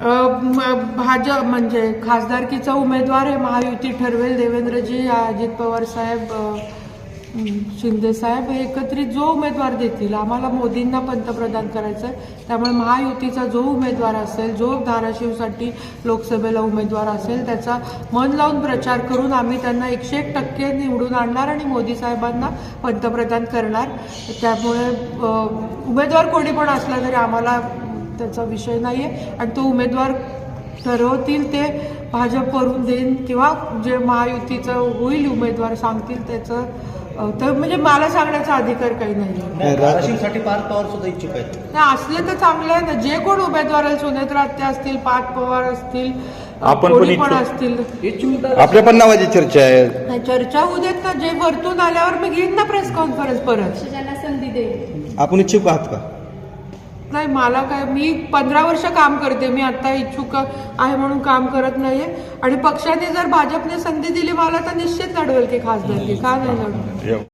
भाजप म्हणजे खासदारकीचा उमेदवार हे महायुती ठरवेल देवेंद्रजी अजित पवार साहेब शिंदे साहेब हे एकत्रित जो उमेदवार देतील आम्हाला मोदींना पंतप्रधान करायचं आहे त्यामुळे महायुतीचा जो उमेदवार असेल जो धाराशिवसाठी लोकसभेला उमेदवार असेल त्याचा मन लावून प्रचार करून आम्ही त्यांना एकशे एक टक्के निवडून आणणार आणि मोदी साहेबांना पंतप्रधान करणार. त्यामुळे उमेदवार कोणी पण असला तरी आम्हाला त्याचा विषय नाही आहे आणि तो उमेदवार ठरवतील ते भाजपवरून देईन किंवा जे महायुतीचं होईल उमेदवार सांगतील त्याचं तर म्हणजे मला सांगण्याचा अधिकार काही नाही. आहे. नाही, धाराशिवसाठी पार्थ पवार सुद्धा इच्छुक आहेत. नाही असले तर चांगलं आहे ना. जे कोण उमेदवार सुनेत्रा आत्या असतील पाच पवार असतील आपण पण कोणी पण इच्छुक. असतील. आपल्या पण नावाची चर्चा आहे. चर्चा होऊ देत ना. जे वरतून आल्यावर मी घेईन ना प्रेस कॉन्फरन्स परत. संधी देईल. आपण इच्छुक आहात का? नाही मला काय मी पंधरा वर्ष काम करते मी आता इच्छुक आहे म्हणून काम करत नाहीये. आणि पक्षाने जर भाजपने संधी दिली मला तर निश्चित लढवेल की खासदारकी का. नाही लढवेल